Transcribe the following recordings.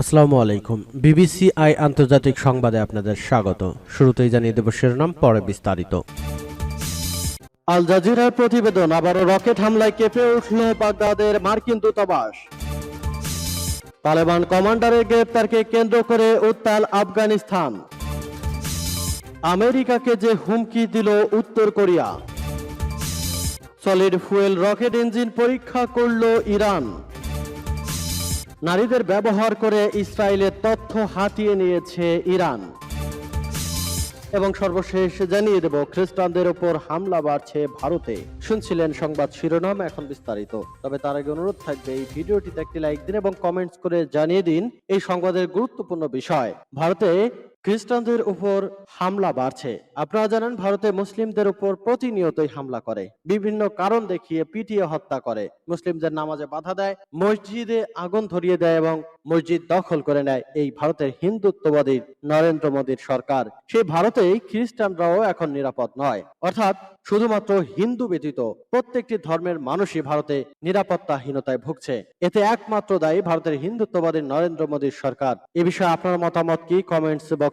আসসালামু আলাইকুম। BBC I আন্তর্জাতিক সংবাদে আপনাদের স্বাগত। শুরুতেই জানিয়ে দেব শিরোনাম, পরে বিস্তারিত। আল জাজিরার প্রতিবেদন, আবারও রকেট হামলায় কেঁপে উঠল বাগদাদের মার্কিন দূতাবাস। তালেবান কমান্ডারের গ্রেপ্তারকে কেন্দ্র করে উত্তাল আফগানিস্তান। আমেরিকাকে যে হুমকি দিল উত্তর Korea. Solid fuel rocket engine পরীক্ষা করল ইরান। নারীদের ব্যবহার করে ইসরায়েলের তথ্য হাতিয়ে নিয়েছে ইরান। এবং সর্বশেষ জানিয়ে দেব, খ্রিস্টানদের ওপর হামলা বাড়ছে ভারতে। শুনছিলেন সংবাদ শিরোনাম, এখন বিস্তারিত। তবে তার আগে অনুরোধ থাকবে, এই ভিডিওটিতে একটি লাইক দিন এবং কমেন্টস করে জানিয়ে দিন এই সংবাদের গুরুত্বপূর্ণ বিষয়। ভারতে খ্রিস্টানদের উপর হামলা বাড়ছে। আপনারা জানেন, ভারতে মুসলিমদের উপর প্রতিনিয়তই হামলা করে। বিভিন্ন কারণ দেখিয়ে পিটিয়ে হত্যা করে। মুসলিমদের নামাজে বাধা দেয়, মসজিদে আগুন ধরিয়ে দেয় এবং মসজিদ দখল করে নেয় এই ভারতের হিন্দুত্ববাদী নরেন্দ্র মোদীর সরকার। সেই ভারতেই খ্রিস্টানরাও এখন নিরাপদ নয়। অর্থাৎ শুধুমাত্র হিন্দু ব্যতীত প্রত্যেকটি ধর্মের মানুষই ভারতে নিরাপত্তাহীনতায় ভুগছে। এতে একমাত্র দায়ী ভারতের হিন্দুত্ববাদী নরেন্দ্র মোদীর সরকার। এ বিষয়ে আপনার মতামত কি? কমেন্টস বক্সে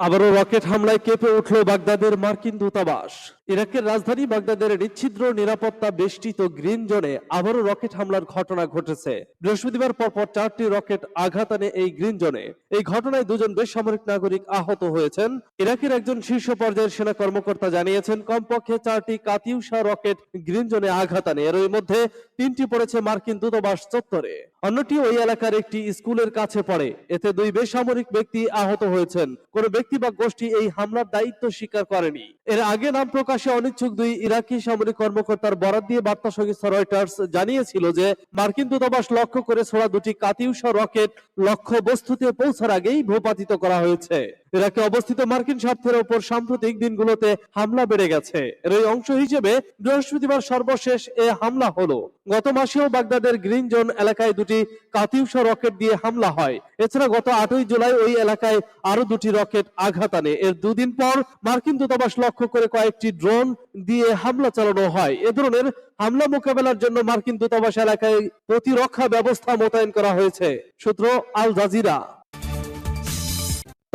আবারও রকেট হামলায় কেঁপে উঠল বাগদাদের মার্কিন দূতাবাস। ইরাকের রাজধানী বাগদাদের নিচ্ছিদ্র নিরাপত্তা বেষ্টিত গ্রিন জোনে আবারও রকেট হামলার ঘটনা ঘটেছে। বৃহস্পতিবার পরপর চারটি রকেট আঘাত আনে এই গ্রিন জোনে। এই ঘটনায় দুজন বেসামরিক নাগরিক আহত হয়েছেন। ইরাকের একজন শীর্ষ পর্যায়ের সেনা কর্মকর্তা জানিয়েছেন, কমপক্ষে চারটি কাতিউষা রকেট গ্রিন জোনে আঘাত আনে। এর মধ্যে তিনটি পড়েছে মার্কিন দূতাবাস চত্বরে। অন্যটি ওই এলাকার একটি স্কুলের কাছে পড়ে। এতে দুই বেসামরিক ব্যক্তি আহত হয়েছেন। কোনো ব্যক্তি বা গোষ্ঠী এই হামলার দায়িত্ব স্বীকার করেনি। এর আগে নাম প্রকাশে অনিচ্ছুক দুই ইরাকি সামরিক কর্মকর্তার বরাদ দিয়ে বার্তা সংস্থা রয়টার্স জানিয়েছিল যে, মার্কিন দূতাবাস লক্ষ্য করে ছোড়া দুটি কাতিউষা রকেট লক্ষ্য বস্তুতে পৌঁছার আগেই ভূপাতিত করা হয়েছে। ইরাকে অবস্থিত মার্কিন স্বার্থের ওপর সাম্প্রতিক দিনগুলোতে হামলা বেড়ে গেছে। এর এই অংশ হিসেবে বৃহস্পতিবার সর্বশেষ এ হামলা হলো। গত মাসেও বাগদাদের গ্রিন জোন এলাকায় দুটি কাতিউষা রকেট দিয়ে হামলা হয়। এছাড়া গত আটই জুলাই ওই এলাকায় আরও দুটি রকেট আঘাত আনে। এর দুদিন পর মার্কিন দূতাবাস লক্ষ্য করে কয়েকটি ড্রোন দিয়ে হামলা চালানো হয়। এ ধরনের হামলা মোকাবেলার জন্য মার্কিন দূতাবাস এলাকায় প্রতিরক্ষা ব্যবস্থা মোতায়েন করা হয়েছে। সূত্র আল জাজিরা।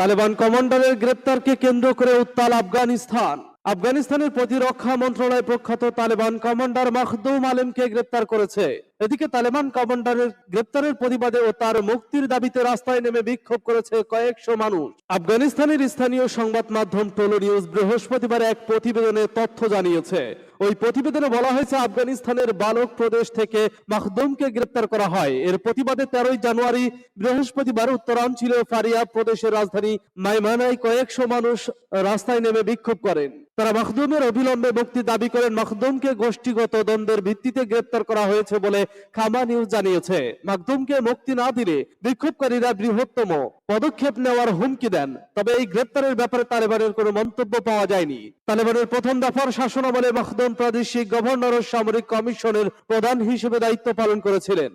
তালেবান কমান্ডারের গ্রেপ্তারকে কেন্দ্র করে উত্তাল আফগানিস্তান। আফগানিস্তানের প্রতিরক্ষা মন্ত্রণালয় প্রখ্যাত তালেবান কমান্ডার মাহদুম আলেমকে গ্রেপ্তার করেছে। এদিকে তালেবান কমান্ডারের গ্রেপ্তারের প্রতিবাদে ও তার মুক্তির দাবিতে রাস্তায় নেমে বিক্ষোভ করেছে কয়েকশো মানুষ। আফগানিস্তানের স্থানীয় সংবাদ মাধ্যম টোলো নিউজ বৃহস্পতিবার এক প্রতিবেদনে তথ্য জানিয়েছে। ওই প্রতিবেদনে বলা হয়েছে, আফগানিস্তানের বালক প্রদেশ থেকে মাহদুমকে গ্রেপ্তার করা হয়। এর প্রতিবাদে তেরোই জানুয়ারি বৃহস্পতিবার উত্তরাঞ্চলীয় ফারিয়া প্রদেশের রাজধানী মাইমানায় কয়েকশো মানুষ রাস্তায় নেমে বিক্ষোভ করেন। তারা মাহদুমের অবিলম্বে মুক্তি দাবি করেন মাহদুমকে গোষ্ঠীগত দ্বন্দ্বের ভিত্তিতে গ্রেপ্তার করা হয়েছে বলে খামা নিউজ জানিয়েছে। মাহদুমকে মুক্তি না দিলে বিক্ষোভকারীরা বৃহত্তম পদক্ষেপ নেওয়ার হুমকি দেন। তবে এই গ্রেপ্তারের ব্যাপারে তালেবানের কোনো মন্তব্য পাওয়া যায়নি। তালেবানের প্রথম দফার শাসনামলে মাহদুম প্রাদেশিক গভর্নর সামরিক কমিশনের প্রধান হিসেবে দায়িত্ব পালন করেছিলেন।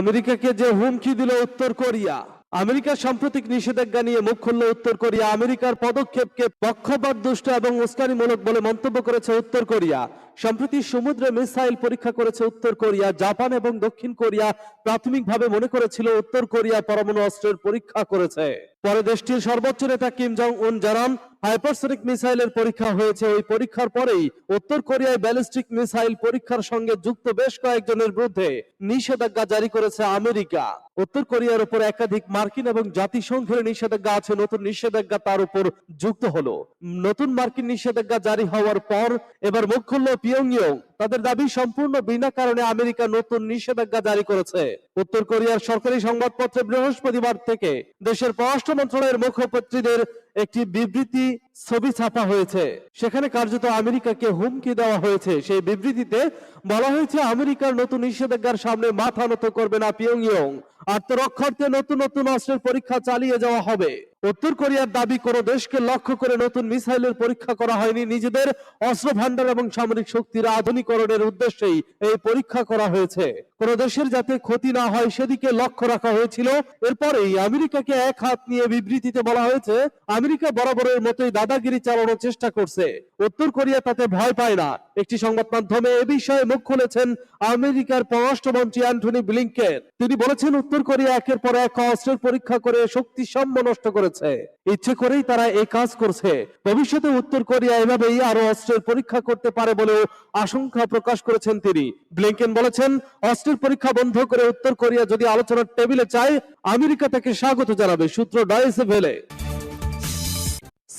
আমেরিকাকে যে হুমকি দিল উত্তর কোরিয়া। আমেরিকার সাম্প্রতিক নিষেধাজ্ঞা নিয়ে মুখ খুলল উত্তর কোরিয়া। আমেরিকার পদক্ষেপকে পক্ষপাত, দুষ্ট এবং উস্কানিমূলক বলে মন্তব্য করেছে উত্তর কোরিয়া। সম্প্রতি সমুদ্রে মিসাইল পরীক্ষা করেছে উত্তর কোরিয়া। জাপান এবং দক্ষিণ কোরিয়া প্রাথমিকভাবে মনে করেছিল উত্তর কোরিয়া পরমাণু অস্ত্রের পরীক্ষা করেছে। পরে দেশটির সর্বোচ্চ নেতা কিম জং উন জানান, হাইপারসনিক মিসাইলের পরীক্ষা হয়েছে। ওই পরীক্ষার পরেই উত্তর কোরিয়ায় ব্যালিস্টিক মিসাইল পরীক্ষার সঙ্গে যুক্ত বেশ কয়েকজনের বিরুদ্ধে নিষেধাজ্ঞা জারি করেছে আমেরিকা। উত্তর কোরিয়ার উপর একাধিক মার্কিন এবং জাতিসংঘের নিষেধাজ্ঞা আছে। নতুন নিষেধাজ্ঞা তার উপর যুক্ত হলো। নতুন মার্কিন নিষেধাজ্ঞা জারি হওয়ার পর এবার মুখ খুলল পিয়ংইয়ং। তাদের দাবি সম্পূর্ণ বিনা কারণে আমেরিকা নতুন নিষেধাজ্ঞা জারি করেছে। উত্তর কোরিয়ার সরকারি সংবাদপত্রে বৃহস্পতিবার থেকে দেশের পররাষ্ট্র মন্ত্রণালয়ের মুখপাত্রীদের একটি বিবৃতি ছবি ছাপা হয়েছে। সেখানে কার্যত আমেরিকাকে হুমকি দেওয়া হয়েছে। সেই বিবৃতিতে বলা হয়েছে, আমেরিকার নতুন নিষেধাজ্ঞার সামনে মাথা নত করবে না পিয়ং পিয়ংইয়ং আত্মরক্ষার্থে নতুন নতুন অস্ত্রের পরীক্ষা চালিয়ে যাওয়া হবে। উত্তর কোরিয়ার দাবি কোনো দেশকে লক্ষ্য করে নতুন মিসাইলের পরীক্ষা করা হয়নি। নিজেদের অস্ত্র ভান্ডার এবং সামরিক শক্তির আধুনিকরণের উদ্দেশ্যেই এই পরীক্ষা করা হয়েছে। কোন দেশের যাতে ক্ষতি না হয় সেদিকে লক্ষ্য রাখা হয়েছিল। এরপরেই আমেরিকাকে এক হাত নিয়ে বিবৃতিতে বলা হয়েছে, আমেরিকা বরাবরের মতোই দাদাগিরি চালানোর চেষ্টা করছে। উত্তর কোরিয়া তাতে ভয় পায় না। একটি সংবাদ মাধ্যমে এ বিষয়ে মুখ খুলেছেন আমেরিকার পররাষ্ট্রমন্ত্রী অ্যান্টনি ব্লিংকেন। তিনি বলেছেন, উত্তর কোরিয়া একের পর এক অস্ত্রের পরীক্ষা করে শক্তি সম্য নষ্ট করেছে। ইচ্ছে করেই তারা এই কাজ করছে। ভবিষ্যতে উত্তর কোরিয়া এভাবেই আরও অস্ত্রের পরীক্ষা করতে পারে বলেও আশঙ্কা প্রকাশ করেছেন তিনি। ব্লিংকেন বলেছেন, অস্ত্রের পরীক্ষা বন্ধ করে উত্তর কোরিয়া যদি আলোচনার টেবিলে চায়, আমেরিকা তাকে স্বাগত জানাবে, সূত্র Deutsche Welle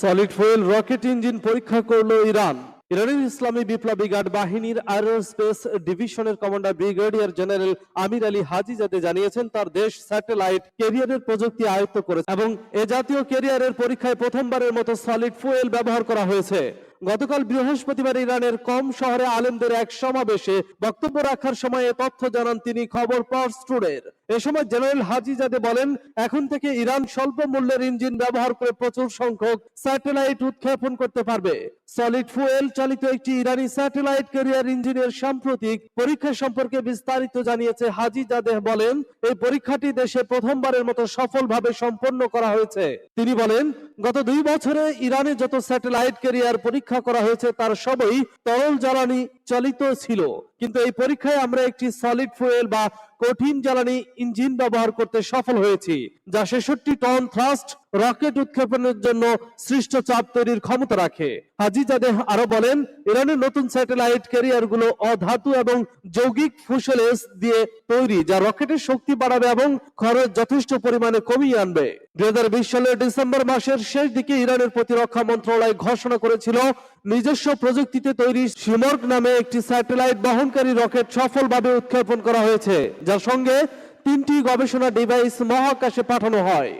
solid fuel rocket engine পরীক্ষা করল ইরান। ইরানের ইসলামী বিপ্লবী গার্ড বাহিনীর এরোস্পেস ডিভিশনের commander brigadier general Amir Ali Hajizadeh জানিয়েছেন, তার দেশ স্যাটেলাইট ক্যারিয়ারের প্রযুক্তি আয়ত্ত করেছে এবং এ জাতীয় ক্যারিয়ারের পরীক্ষায় প্রথমবারের মতো সলিড ফুয়েল ব্যবহার করা হয়েছে। গতকাল বৃহস্পতিবার ইরানের কম শহরে আলেমদের এক সমাবেশে বক্তব্য রাখার সময় তথ্য জানান তিনি খবর পাওয়ার স্টুডের এ সময় জেনারেল হাজিজাদে বলেন, এখন থেকে ইরান স্বল্প মূল্যের ইঞ্জিন ব্যবহার করে প্রচুর সংখ্যক স্যাটেলাইট উৎক্ষেপণ করতে পারবে। সলিড ফুয়েল চালিত একটি ইরানি স্যাটেলাইট ক্যারিয়ার ইঞ্জিনের সাম্প্রতিক পরীক্ষা সম্পর্কে বিস্তারিত জানিয়েছে হাজি জাদেহ বলেন, এই পরীক্ষাটি দেশে প্রথমবারের মতো সফলভাবে সম্পন্ন করা হয়েছে। তিনি বলেন, গত দুই বছরে ইরানে যত স্যাটেলাইট ক্যারিয়ার পরীক্ষা করা হয়েছে তার সবই তরল জ্বালানি চালিত ছিল। কিন্তু এই পরীক্ষায় আমরা একটি সলিড ফুয়েল বা কঠিন জ্বালানি ইঞ্জিন ব্যবহার করতে সফল হয়েছি, যা ছেষট্টি টন থ্রাস্ট রকেট উৎক্ষেপণের জন্য সৃষ্ট চাপ তৈরির ক্ষমতা রাখে। হাজি জাদেহ আরও বলেন, ইরানের নতুন স্যাটেলাইট ক্যারিয়ারগুলো অধাতু এবং যৌগিক ফুসেলেস দিয়ে তৈরি, যা রকেটের শক্তি বাড়াবে এবং খরচ যথেষ্ট পরিমাণে কমিয়ে আনবে। দুই হাজার বিশ সালের ডিসেম্বর মাসের শেষ দিকে ইরানের প্রতিরক্ষা মন্ত্রণালয় ঘোষণা করেছিল, নিজস্ব প্রযুক্তিতে তৈরি সিমর্গ নামে একটি স্যাটেলাইট বহনকারী রকেট সফলভাবে উৎক্ষেপণ করা হয়েছে, যার সঙ্গে তিনটি গবেষণা ডিভাইস মহাকাশে পাঠানো হয়।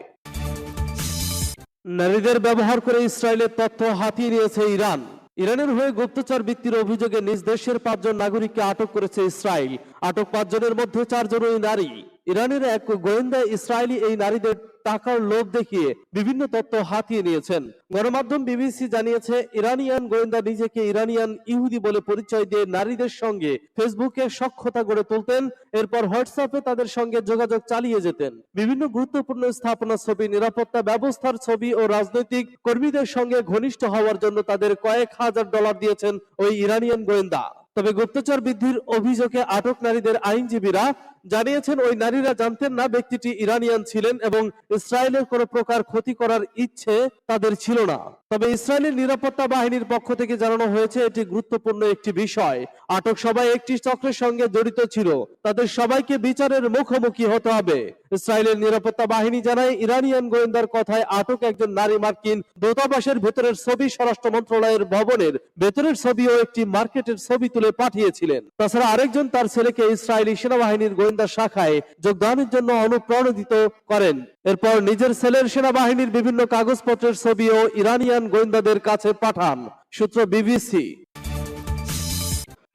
নারীদের ব্যবহার করে ইসরায়েলের তথ্য হাতিয়ে নিয়েছে ইরান। ইরানের হয়ে গুপ্তচর বৃত্তির অভিযোগে নিজ দেশের পাঁচজন নাগরিককে আটক করেছে ইসরায়েল। আটক পাঁচজনের মধ্যে চারজনই নারী। ইরানের এক গোয়েন্দা ইসরায়েলি এই নারীদের টাকার লোভ দেখিয়ে বিভিন্ন তথ্য হাতিয়ে নিয়েছেন। গণমাধ্যম বিবিসি জানিয়েছে, ইরানিয়ান গোয়েন্দা নিজেকে ইরানিয়ান ইহুদি বলে পরিচয় দিয়ে নারীদের সঙ্গে ফেসবুকে সক্ষতা গড়ে তুলতেন, এরপর হোয়াটসঅ্যাপে তাদের সঙ্গে যোগাযোগ চালিয়ে যেতেন। বিভিন্ন গুরুত্বপূর্ণ স্থাপনা ছবি, নিরাপত্তা ব্যবস্থার ছবি ও রাজনৈতিক কর্মীদের সঙ্গে ঘনিষ্ঠ হওয়ার জন্য তাদের কয়েক হাজার ডলার দিয়েছেন ওই ইরানিয়ান গোয়েন্দা। তবে গুপ্তচর বৃদ্ধির অভিযোগে আটক নারীদের আইনজীবীরা জানিয়েছেন, ওই নারীরা জানতেন না ব্যক্তিটি ইরানিয়ান ছিলেন এবং ইসরায়েলের কোনো প্রকার ক্ষতি করার ইচ্ছে তাদের ছিল না। তবে ইসরায়েলের নিরাপত্তা বাহিনীর পক্ষ থেকে জানানো হয়েছে, এটি গুরুত্বপূর্ণ একটি বিষয়। আটক সবাই একটি চক্রের সঙ্গে জড়িত ছিল। তাদের সবাইকে বিচারের মুখোমুখি হতে হবে। ইসরায়েলের নিরাপত্তা বাহিনী জানায়, ইরানিয়ান গোয়েন্দার কথায় আটক একজন নারী মার্কিন দূতাবাসের ভেতরের ছবি স্বরাষ্ট্র মন্ত্রণালয়ের ভবনের ভেতরের ছবি ও একটি মার্কেটের ছবি তুলে পাঠিয়েছিলেন। তাছাড়া আরেকজন তার ছেলেকে ইসরায়েলি সেনাবাহিনীর গোয়েন্দা শাখায় যোগদানের জন্য অনুপ্রাণিত করেন। এরপর নিজের ছেলের সেনাবাহিনীর বিভিন্ন কাগজপত্রের ছবিও ইরানিয়ান গোয়েন্দাদের কাছে পাঠান, সূত্র বিবিসি।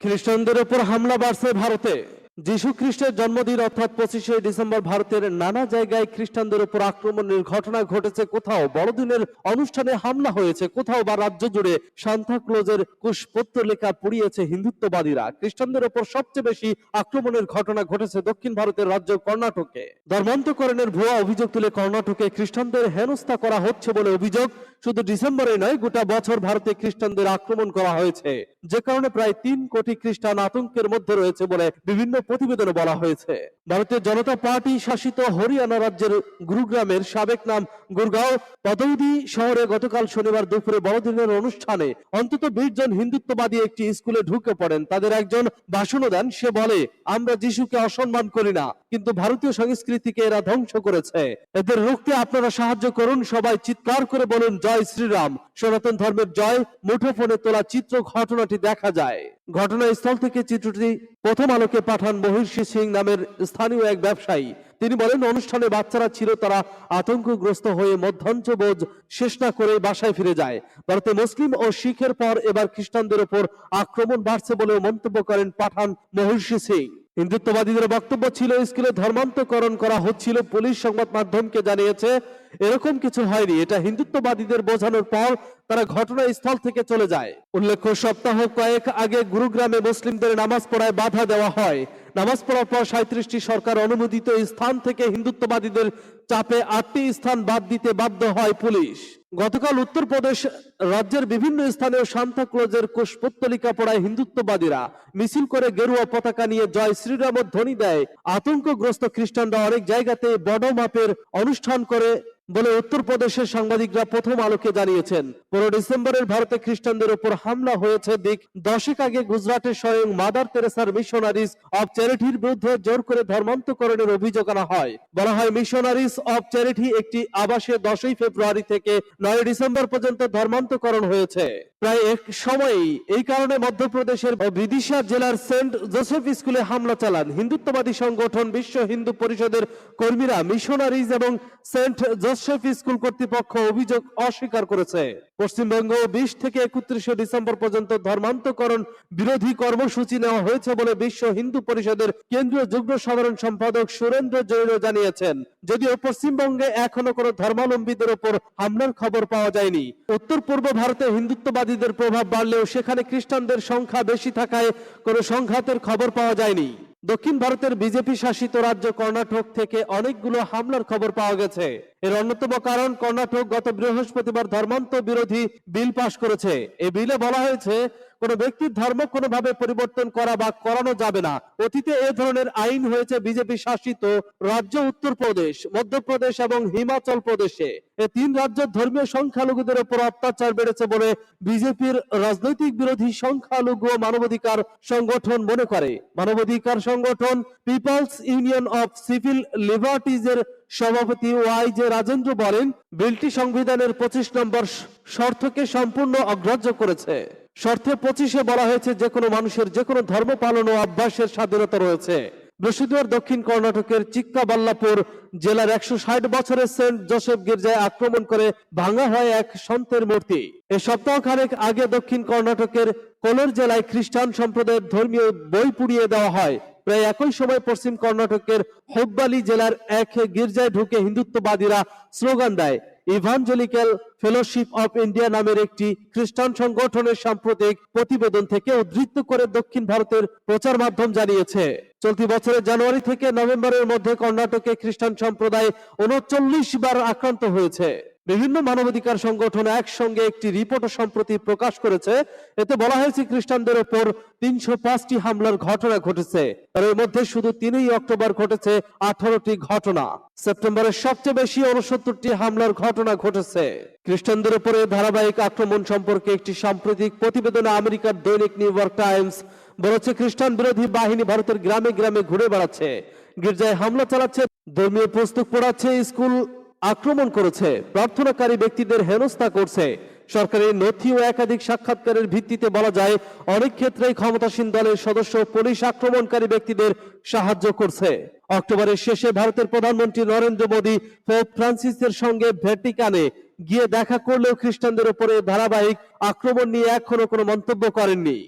খ্রিস্টানদের উপর হামলা বাড়ছে ভারতে। যীশু খ্রিস্টের জন্মদিন অর্থাৎ পঁচিশে ডিসেম্বর ভারতের নানা জায়গায় খ্রিস্টানদের উপর আক্রমণের ঘটনা ঘটেছে। কোথাও বড়দিনের অনুষ্ঠানে হামলা হয়েছে, কোথাও বা রাজ্য জুড়ে সান্তা ক্লোজের কুশপত্র লেখা পুড়িয়েছে হিন্দুত্ববাদীরা। খ্রিস্টানদের উপর সবচেয়ে বেশি আক্রমণের ঘটনা ঘটেছে দক্ষিণ ভারতের রাজ্য কর্ণাটকে। ধর্মান্তকরণের ভুয়া অভিযোগ তুলে কর্ণাটকে খ্রিস্টানদের হেনস্থা করা হচ্ছে বলে অভিযোগ শুধু ডিসেম্বরে নয়, গোটা বছর ভারতে খ্রিস্টানদের আক্রমণ করা হয়েছে। যে কারণে প্রায় তিন কোটি খ্রিস্টান আতঙ্কের মধ্যে রয়েছে বলে বিভিন্ন প্রতিবেদনে বলা হয়েছে। ভারতীয় জনতা পার্টি শাসিত হরিয়ানা রাজ্যের গুরুগ্রামের সাবেক নাম গুরগাঁও। পদৌদি শহরে গতকাল শনিবার দুপুরে বড়দিনের অনুষ্ঠানে অন্তত বিশ জন হিন্দুত্ববাদী একটি স্কুলে ঢুকে পড়েন। তাদের একজন ভাষণও দেন। সে বলে, আমরা যিশুকে অসম্মান করি না। কিন্তু ভারতীয় সংস্কৃতিকে এরা ধ্বংস করেছে। এদের রুখতে আপনারা সাহায্য করুন, সবাই চিৎকার করে বলুন, জয় শ্রীরাম। সনাতন ধর্মের জয় মুঠোফোনে তোলা চিত্র ঘটনাটি দেখা যায়। ঘটনাস্থল থেকে চিত্রটি প্রথম আলোকে পাঠান মহিষী সিং নামের স্থানীয় এক ব্যবসায়ী। তিনি বলেন, অনুষ্ঠানে বাচ্চারা ছিল, তারা আতঙ্কগ্রস্ত হয়ে মধ্যাঞ্চবোধ শেষ না করে বাসায় ফিরে যায়। ভারতে মুসলিম ও শিখের পর এবার খ্রিস্টানদের উপর আক্রমণ বাড়ছে বলেও মন্তব্য করেন পাঠান মহিষী সিং। হিন্দুত্ববাদীদের বক্তব্য ছিল স্কুলে ধর্মান্তকরণ করা হচ্ছিল। পুলিশ সংবাদ মাধ্যমকে জানিয়েছে, এরকম কিছু হয়নি। এটা হিন্দুত্ববাদীদের বোঝানোর পর তারা ঘটনাস্থল থেকে চলে যায়। উল্লেখ্য, সপ্তাহ কয়েক আগে গুরুগ্রামে মুসলিমদের নামাজ পড়ায় বাধা দেওয়া হয়। নামাজ পড়ার পর সাঁত্রিশটি সরকার অনুমোদিত স্থান থেকে হিন্দুত্ববাদীদের চাপে আটটি স্থান বাদ দিতে বাধ্য হয় পুলিশ। গতকাল উত্তরপ্রদেশ রাজ্যের বিভিন্ন স্থানে সান্তা ক্লোজের কুশপুত্তলিকা পড়ায় হিন্দুত্ববাদীরা মিছিল করে গেরুয়া পতাকা নিয়ে জয় শ্রীরামের ধ্বনি দেয়। আতঙ্কগ্রস্ত খ্রিস্টানরা অনেক জায়গাতে বড় মাপের অনুষ্ঠান করে বলে উত্তরপ্রদেশের সাংবাদিকরা প্রথম আলোকে জানিয়েছেন, পনেরো ডিসেম্বরের ভারতে খ্রিস্টানদের উপর হামলা হয়েছে দিক দশেক আগে গুজরাটের স্বয়ং মাদার তেরেসার মিশনারিজ অব চ্যারিটির বিরুদ্ধে জোর করে ধর্মান্তকরণের অভিযোগ আনা হয়। বলা হয় মিশনারিজ অব চ্যারিটি একটি আবাসে দশই ফেব্রুয়ারি থেকে নয় ডিসেম্বর পর্যন্ত ধর্মান্তকরণ হয়েছে। প্রায় এক সময়েই এই কারণে মধ্যপ্রদেশের বিদিশা জেলার সেন্ট জোসেফ স্কুলে হামলা চালান। হিন্দুত্ববাদী সংগঠন বিশ্ব হিন্দু পরিষদের কর্মীরা মিশনারিজ এবং সেন্ট জোসেফ স্কুল কর্তৃপক্ষ অভিযোগ অস্বীকার করেছে। পশ্চিমবঙ্গ বিশ থেকে একত্রিশে ডিসেম্বর পর্যন্ত ধর্মান্তকরণ বিরোধী কর্মসূচি নেওয়া হয়েছে বলে বিশ্ব হিন্দু পরিষদের কেন্দ্রীয় যুগ্ম সাধারণ সম্পাদক সুরেন্দ্র জৈন জানিয়েছেন। যদিও পশ্চিমবঙ্গে এখনও কোনো ধর্মাবলম্বীদের ওপর হামলার খবর পাওয়া যায়নি। উত্তর পূর্ব ভারতে হিন্দুত্ববাদীদের প্রভাব বাড়লেও সেখানে খ্রিস্টানদের সংখ্যা বেশি থাকায় কোনো সংঘাতের খবর পাওয়া যায়নি। দক্ষিণ ভারতের বিজেপি শাসিত রাজ্য কর্ণাটক থেকে অনেকগুলো হামলার খবর পাওয়া গেছে। এর অন্যতম কারণ, কর্ণাটক গত বৃহস্পতিবার ধর্মান্ত বিরোধী বিল পাশ করেছে। এই বিলে বলা হয়েছে, কোন ব্যক্তির ধর্ম কোনোভাবে পরিবর্তন করা বা করানো যাবে না। অতীতে এ ধরনের আইন হয়েছে বিজেপি শাসিত রাজ্য উত্তরপ্রদেশ, মধ্যপ্রদেশ এবং হিমাচল প্রদেশে। এ তিন রাজ্যের ধর্মীয় সংখ্যালঘুদের উপর অত্যাচার বেড়েছে বলে বিজেপির রাজনৈতিক বিরোধী সংখ্যালঘু মানবাধিকার সংগঠন মনে করে। মানবাধিকার সংগঠন পিপলস ইউনিয়ন অফ সিভিল লিবার্টিজের সভাপতি ওয়াই জে রাজেন্দ্র বলেন, বিলটি সংবিধানের পঁচিশ নম্বর শর্তকে সম্পূর্ণ অগ্রাহ্য করেছে। শর্তে পঁচিশে বলা হয়েছে যে কোনো মানুষের যে কোনো ধর্ম পালন ও অভ্যাসের স্বাধীনতা রয়েছে। বৃহস্পতিবার দক্ষিণ কর্ণাটকের চিক্কাবাল্লাপুর জেলার একশো ষাট বছরের সেন্ট জোসেফ গির্জায় আক্রমণ করে ভাঙা হয় এক সন্তের মূর্তি। এ সপ্তাহ খানেক আগে দক্ষিণ কর্ণাটকের কোলোর জেলায় খ্রিস্টান সম্প্রদায়ের ধর্মীয় বই পুড়িয়ে দেওয়া হয়। প্রায় একই সময় পশ্চিম কর্ণাটকের হুব্বালি জেলার এক গির্জায় ঢুকে হিন্দুত্ববাদীরা স্লোগান দেয়, ইভাঞ্জলিক্যাল ফেলোশিপ অফ ইন্ডিয়া নামের একটি খ্রিস্টান সংগঠনের সাম্প্রতিক প্রতিবেদন থেকে উদ্ধৃত করে দক্ষিণ ভারতের প্রচার মাধ্যম জানিয়েছে। চলতি বছরের জানুয়ারি থেকে নভেম্বরের মধ্যে কর্ণাটকে খ্রিস্টান সম্প্রদায় উনচল্লিশ বার আক্রান্ত হয়েছে। বিভিন্ন মানবাধিকার সংগঠন একসঙ্গে একটি রিপোর্ট সম্প্রতি প্রকাশ করেছে। এতে বলা হয়েছে, খ্রিস্টানদের ওপর তিনশো পাঁচটি হামলার ঘটনা ঘটেছে। আর এর মধ্যে শুধু তিনই অক্টোবর ঘটেছে, আঠারোটি ঘটনা। সেপ্টেম্বরের সবচেয়ে বেশি উনসত্তরটি হামলার ঘটনা ঘটেছে। খ্রিস্টানদের উপরে ধারাবাহিক আক্রমণ সম্পর্কে একটি সাম্প্রতিক প্রতিবেদনে আমেরিকার দৈনিক নিউ ইয়র্ক টাইমস বলেছে, খ্রিস্টান বিরোধী বাহিনী ভারতের গ্রামে গ্রামে ঘুরে বেড়াচ্ছে। গির্জায় হামলা চালাচ্ছে, ধর্মীয় পুস্তক পড়াচ্ছে, স্কুল আক্রমণ করেছে। প্রার্থনাকারী ব্যক্তিদের হেনস্থা করছে। সরকারি নথি ও একাধিক সাক্ষাৎকারের ভিত্তিতে বলা যায়, অনেক ক্ষেত্রেই ক্ষমতাসীন দলের সদস্য পুলিশ আক্রমণকারী ব্যক্তিদের সাহায্য করছে। অক্টোবরের শেষে ভারতের প্রধানমন্ত্রী নরেন্দ্র মোদী পোপ ফ্রান্সিসের সঙ্গে ভ্যাটিকানে গিয়ে দেখা করলেও খ্রিস্টানদের উপরে ধারাবাহিক আক্রমণ নিয়ে এখনও কোনো মন্তব্য করেননি।